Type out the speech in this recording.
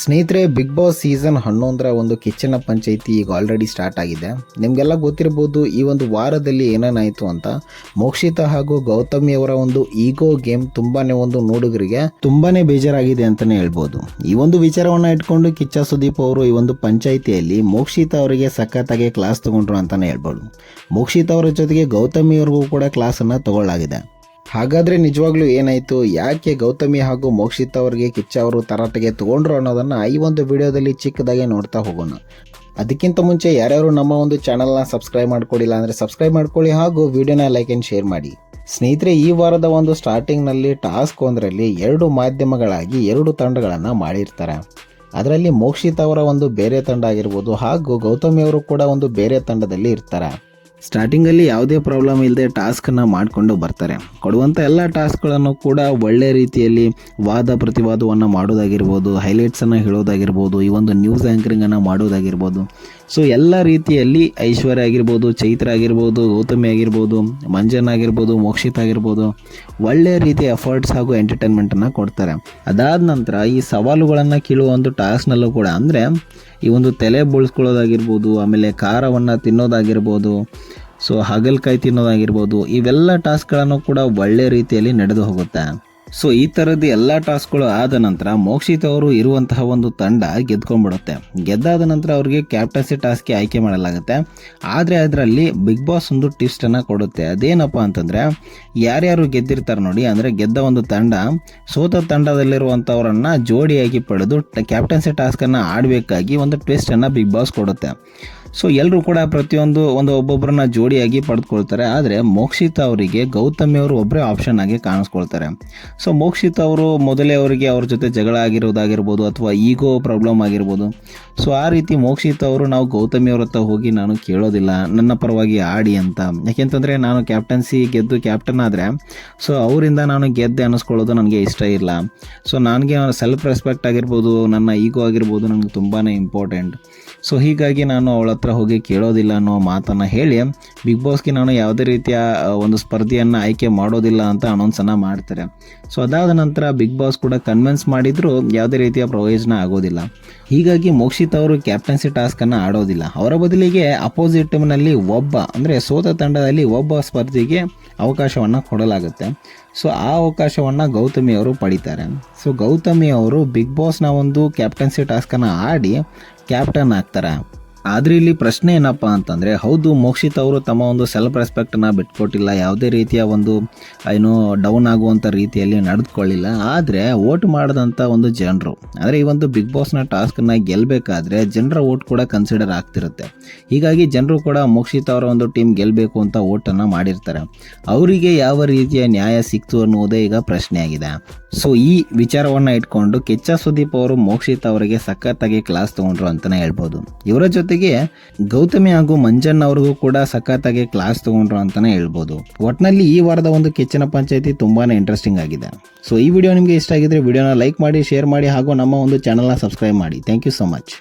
ಸ್ನೇಹಿತರೆ big boss season ಹನ್ನೊಂದರ ಒಂದು ಕಿಚ್ಚನ ಪಂಚಾಯಿತಿ ಈಗ ಆಲ್ರೆಡಿ ಸ್ಟಾರ್ಟ್ ಆಗಿದೆ. ನಿಮಗೆಲ್ಲ ಗೊತ್ತಿರ್ಬೋದು, ಈ ಒಂದು ವಾರದಲ್ಲಿ ಏನೇನಾಯಿತು ಅಂತ. ಮೋಕ್ಷಿತಾ ಹಾಗೂ ಗೌತಮಿ ಅವರ ಒಂದು ಈಗೋ ಗೇಮ್ ತುಂಬಾನೇ ಒಂದು ನೋಡುಗರಿಗೆ ತುಂಬಾನೇ ಬೇಜಾರಾಗಿದೆ ಅಂತಾನೆ ಹೇಳ್ಬೋದು. ಈ ಒಂದು ವಿಚಾರವನ್ನು ಇಟ್ಕೊಂಡು ಕಿಚ್ಚ ಸುದೀಪ್ ಅವರು ಈ ಒಂದು ಪಂಚಾಯಿತಿಯಲ್ಲಿ ಮೋಕ್ಷಿತಾ ಅವರಿಗೆ ಸಖತ್ತಾಗಿ ಕ್ಲಾಸ್ ತಗೊಂಡ್ರು ಅಂತಾನೆ ಹೇಳ್ಬೋದು. ಮೋಕ್ಷಿತಾ ಅವರ ಜೊತೆಗೆ ಗೌತಮಿ ಅವ್ರಿಗೂ ಕೂಡ ಕ್ಲಾಸನ್ನು ತಗೊಳ್ಳಾಗಿದೆ. ಹಾಗಾದ್ರೆ ನಿಜವಾಗ್ಲೂ ಏನಾಯ್ತು? ಯಾಕೆ ಗೌತಮಿ ಹಾಗೂ ಮೋಕ್ಷಿತ್ ಅವರಿಗೆ ಕಿಚ್ಚ ಅವರು ತರಾಟೆಗೆ ತಗೊಂಡ್ರು ಅನ್ನೋದನ್ನ ಈ ಒಂದು ವಿಡಿಯೋದಲ್ಲಿ ಚಿಕ್ಕದಾಗಿ ನೋಡ್ತಾ ಹೋಗೋಣ. ಅದಕ್ಕಿಂತ ಮುಂಚೆ ಯಾರ್ಯಾರು ನಮ್ಮ ಒಂದು ಚಾನಲ್ನ ಸಬ್ಸ್ಕ್ರೈಬ್ ಮಾಡ್ಕೊಡಿಲ್ಲ ಅಂದರೆ ಸಬ್ಸ್ಕ್ರೈಬ್ ಮಾಡ್ಕೊಳ್ಳಿ ಹಾಗೂ ವಿಡಿಯೋನ ಲೈಕ್ ಆ್ಯಂಡ್ ಶೇರ್ ಮಾಡಿ. ಸ್ನೇಹಿತರೆ, ಈ ವಾರದ ಒಂದು ಸ್ಟಾರ್ಟಿಂಗ್ನಲ್ಲಿ ಟಾಸ್ಕ್ ಒಂದರಲ್ಲಿ ಎರಡು ಮಾಧ್ಯಮಗಳಾಗಿ ಎರಡು ತಂಡಗಳನ್ನು ಮಾಡಿರ್ತಾರೆ. ಅದರಲ್ಲಿ ಮೋಕ್ಷಿತ್ ಅವರ ಒಂದು ಬೇರೆ ತಂಡ ಆಗಿರ್ಬೋದು ಹಾಗೂ ಗೌತಮಿ ಅವರು ಕೂಡ ಒಂದು ಬೇರೆ ತಂಡದಲ್ಲಿ ಇರ್ತಾರೆ. ಸ್ಟಾರ್ಟಿಂಗಲ್ಲಿ ಯಾವುದೇ ಪ್ರಾಬ್ಲಮ್ ಇಲ್ಲದೆ ಟಾಸ್ಕನ್ನು ಮಾಡಿಕೊಂಡು ಬರ್ತಾರೆ. ಕೊಡುವಂಥ ಎಲ್ಲ ಟಾಸ್ಕ್ಗಳನ್ನು ಕೂಡ ಒಳ್ಳೆ ರೀತಿಯಲ್ಲಿ ವಾದ ಪ್ರತಿವಾದವನ್ನು ಮಾಡೋದಾಗಿರ್ಬೋದು ಹೈಲೈಟ್ಸನ್ನು ಹೇಳೋದಾಗಿರ್ಬೋದು, ಈ ಒಂದು ನ್ಯೂಸ್ ಆ್ಯಂಕರಿಂಗನ್ನು ಮಾಡೋದಾಗಿರ್ಬೋದು. ಸೊ ಎಲ್ಲ ರೀತಿಯಲ್ಲಿ ಐಶ್ವರ್ಯ ಆಗಿರ್ಬೋದು, ಚೈತ್ರ ಆಗಿರ್ಬೋದು, ಗೌತಮಿ ಆಗಿರ್ಬೋದು, ಮಂಜನ್ ಆಗಿರ್ಬೋದು, ಮೋಕ್ಷಿತ್ ಆಗಿರ್ಬೋದು ಒಳ್ಳೆಯ ರೀತಿಯ ಎಫರ್ಟ್ಸ್ ಹಾಗೂ ಎಂಟರ್ಟೈನ್ಮೆಂಟನ್ನು ಕೊಡ್ತಾರೆ. ಅದಾದ ನಂತರ ಈ ಸವಾಲುಗಳನ್ನು ಕೀಳುವ ಒಂದು ಟಾಸ್ಕ್ನಲ್ಲೂ ಕೂಡ ಅಂದರೆ, ಈ ಒಂದು ತಲೆ ಬೋಳ್ಸ್ಕೊಳ್ಳೋದಾಗಿರ್ಬೋದು, ಆಮೇಲೆ ಖಾರವನ್ನು ತಿನ್ನೋದಾಗಿರ್ಬೋದು, ಸೊ ಹಾಗಲಕಾಯಿ ತಿನ್ನೋದಾಗಿರ್ಬೋದು, ಇವೆಲ್ಲ ಟಾಸ್ಕ್ಗಳನ್ನು ಕೂಡ ಒಳ್ಳೆ ರೀತಿಯಲ್ಲಿ ನಡೆದು ಹೋಗುತ್ತೆ. ಸೊ ಈ ಥರದ್ದು ಎಲ್ಲ ಟಾಸ್ಕ್ಗಳು ಆದ ನಂತರ ಮೋಕ್ಷಿತ್ ಅವರು ಇರುವಂತಹ ಒಂದು ತಂಡ ಗೆದ್ಕೊಂಡ್ಬಿಡುತ್ತೆ. ಗೆದ್ದಾದ ನಂತರ ಅವ್ರಿಗೆ ಕ್ಯಾಪ್ಟನ್ಸಿ ಟಾಸ್ಕ್ಗೆ ಆಯ್ಕೆ ಮಾಡಲಾಗುತ್ತೆ. ಆದರೆ ಅದರಲ್ಲಿ ಬಿಗ್ ಬಾಸ್ ಒಂದು ಟಿಪ್ಸನ್ನು ಕೊಡುತ್ತೆ. ಅದೇನಪ್ಪ ಅಂತಂದರೆ, ಯಾರ್ಯಾರು ಗೆದ್ದಿರ್ತಾರೆ ನೋಡಿ, ಅಂದರೆ ಗೆದ್ದ ಒಂದು ತಂಡ, ಸೋತ ತಂಡದಲ್ಲಿರುವಂಥವರನ್ನು ಜೋಡಿಯಾಗಿ ಪಡೆದು ಕ್ಯಾಪ್ಟನ್ಸಿ ಟಾಸ್ಕನ್ನು ಆಡಬೇಕಾಗಿ ಒಂದು ಟ್ವಿಸ್ಟನ್ನು ಬಿಗ್ ಬಾಸ್ ಕೊಡುತ್ತೆ. ಸೊ ಎಲ್ಲರೂ ಕೂಡ ಪ್ರತಿಯೊಂದು ಒಂದು ಒಬ್ಬೊಬ್ಬರನ್ನ ಜೋಡಿಯಾಗಿ ಪಡೆದುಕೊಳ್ತಾರೆ. ಆದರೆ ಮೋಕ್ಷಿತ ಅವರಿಗೆ ಗೌತಮಿ ಅವರು ಒಬ್ಬರೇ ಆಪ್ಷನ್ ಆಗಿ ಕಾಣಿಸ್ಕೊಳ್ತಾರೆ. ಸೊ ಮೋಕ್ಷಿತ ಅವರು ಮೊದಲೇ ಅವರಿಗೆ ಅವ್ರ ಜೊತೆ ಜಗಳ ಆಗಿರೋದಾಗಿರ್ಬೋದು ಅಥವಾ ಈಗೋ ಪ್ರಾಬ್ಲಮ್ ಆಗಿರ್ಬೋದು. ಸೊ ಆ ರೀತಿ ಮೋಕ್ಷಿತ ಅವರು ನಾವು ಗೌತಮಿ ಅವ್ರ ಹತ್ರ ಹೋಗಿ ನಾನು ಕೇಳೋದಿಲ್ಲ. ನನ್ನ ಪರವಾಗಿ ಆಡಿ ಅಂತ. ಯಾಕೆಂತಂದರೆ ನಾನು ಕ್ಯಾಪ್ಟನ್ಸಿ ಗೆದ್ದು ಕ್ಯಾಪ್ಟನ್ ಆದರೆ ಸೊ ಅವರಿಂದ ನಾನು ಗೆದ್ದೆ ಅನ್ನಿಸ್ಕೊಳ್ಳೋದು ನನಗೆ ಇಷ್ಟ ಇಲ್ಲ. ಸೊ ನನಗೆ ಸೆಲ್ಫ್ ರೆಸ್ಪೆಕ್ಟ್ ಆಗಿರ್ಬೋದು, ನನ್ನ ಈಗೋ ಆಗಿರ್ಬೋದು, ನನಗೆ ತುಂಬಾ ಇಂಪಾರ್ಟೆಂಟ್ ಸೊ ಹೀಗಾಗಿ ನಾನು ಅವಳ ಹತ್ರ ಹೋಗಿ ಕೇಳೋದಿಲ್ಲ ಅನ್ನೋ ಮಾತನ್ನು ಹೇಳಿ ಬಿಗ್ ಬಾಸ್ಗೆ ನಾನು ಯಾವುದೇ ರೀತಿಯ ಒಂದು ಸ್ಪರ್ಧೆಯನ್ನು ಆಯ್ಕೆ ಮಾಡೋದಿಲ್ಲ ಅಂತ ಅನೌನ್ಸನ್ನು ಮಾಡ್ತಾರೆ. ಸೊ ಅದಾದ ನಂತರ ಬಿಗ್ ಬಾಸ್ ಕೂಡ ಕನ್ವಿನ್ಸ್ ಮಾಡಿದರೂ ಯಾವುದೇ ರೀತಿಯ ಪ್ರಯೋಜನ ಆಗೋದಿಲ್ಲ. ಹೀಗಾಗಿ ಮೋಕ್ಷಿತ್ ಅವರು ಕ್ಯಾಪ್ಟನ್ಸಿ ಟಾಸ್ಕನ್ನು ಆಡೋದಿಲ್ಲ. ಅವರ ಬದಲಿಗೆ ಅಪೋಸಿಟ್ ಟೀಮ್ನಲ್ಲಿ ಒಬ್ಬ, ಅಂದರೆ ಸೋತ ತಂಡದಲ್ಲಿ ಒಬ್ಬ ಸ್ಪರ್ಧಿಗೆ ಅವಕಾಶವನ್ನು ಕೊಡಲಾಗುತ್ತೆ. ಸೊ ಆ ಅವಕಾಶವನ್ನು ಗೌತಮಿ ಅವರು ಪಡಿತಾರೆ. ಸೊ ಗೌತಮಿ ಅವರು ಬಿಗ್ ಬಾಸ್ನ ಒಂದು ಕ್ಯಾಪ್ಟನ್ಸಿ ಟಾಸ್ಕನ್ನು ಆಡಿ ಕ್ಯಾಪ್ಟನ್ ಆಗ್ತಾರೆ. ಆದರೆ ಇಲ್ಲಿ ಪ್ರಶ್ನೆ ಏನಪ್ಪ ಅಂತಂದರೆ, ಹೌದು, ಮೋಕ್ಷಿತ್ ಅವರು ತಮ್ಮ ಒಂದು ಸೆಲ್ಫ್ ರೆಸ್ಪೆಕ್ಟನ್ನು ಬಿಟ್ಕೊಟ್ಟಿಲ್ಲ, ಯಾವುದೇ ರೀತಿಯ ಒಂದು, ಏನು ಡೌನ್ ಆಗುವಂಥ ರೀತಿಯಲ್ಲಿ ನಡೆದುಕೊಳ್ಳಿಲ್ಲ. ಆದರೆ ಓಟ್ ಮಾಡಿದಂಥ ಒಂದು ಜನರು ಅಂದರೆ ಈ ಒಂದು ಬಿಗ್ ಬಾಸ್ನ ಟಾಸ್ಕನ್ನು ಗೆಲ್ಲಬೇಕಾದ್ರೆ ಜನರ ಓಟ್ ಕೂಡ ಕನ್ಸಿಡರ್ ಆಗ್ತಿರುತ್ತೆ. ಹೀಗಾಗಿ ಜನರು ಕೂಡ ಮೋಕ್ಷಿತ್ ಅವರ ಒಂದು ಟೀಮ್ ಗೆಲ್ಲಬೇಕು ಅಂತ ವೋಟನ್ನು ಮಾಡಿರ್ತಾರೆ. ಅವರಿಗೆ ಯಾವ ರೀತಿಯ ನ್ಯಾಯ ಸಿಕ್ತು ಅನ್ನುವುದೇ ಈಗ ಪ್ರಶ್ನೆಯಾಗಿದೆ. ಸೊ ಈ ವಿಚಾರವನ್ನು ಇಟ್ಕೊಂಡು ಕೆಚ್ಚ ಸುದೀಪ್ ಅವರು ಮೋಕ್ಷಿತ್ ಅವರಿಗೆ ಸಖತ್ತಾಗಿ ಕ್ಲಾಸ್ ತಗೊಂಡ್ರು ಅಂತಲೇ ಹೇಳ್ಬೋದು. ಇವರ ಜೊತೆಗೆ ಗೌತಮಿ ಹಾಗೂ ಮಂಜಣ್ಣ ಅವ್ರಿಗೂ ಕೂಡ ಸಖತ್ತಾಗಿ ಕ್ಲಾಸ್ ತಗೊಂಡ್ರು ಅಂತಾನೆ ಹೇಳ್ಬೋದು. ಒಟ್ಟಿನಲ್ಲಿ ಈ ವಾರದ ಒಂದು ಕೆಚ್ಚಿನ ಪಂಚಾಯತಿ ತುಂಬಾನೇ ಇಂಟ್ರೆಸ್ಟಿಂಗ್ ಆಗಿದೆ. ಸೊ ಈ ವಿಡಿಯೋ ನಿಮಗೆ ಇಷ್ಟ ಆಗಿದ್ರೆ ವಿಡಿಯೋನ ಲೈಕ್ ಮಾಡಿ ಶೇರ್ ಮಾಡಿ ಹಾಗೂ ನಮ್ಮ ಒಂದು ಚಾನಲ್ನ ಸಬ್ಸ್ಕ್ರೈಬ್ ಮಾಡಿ. Thank you so much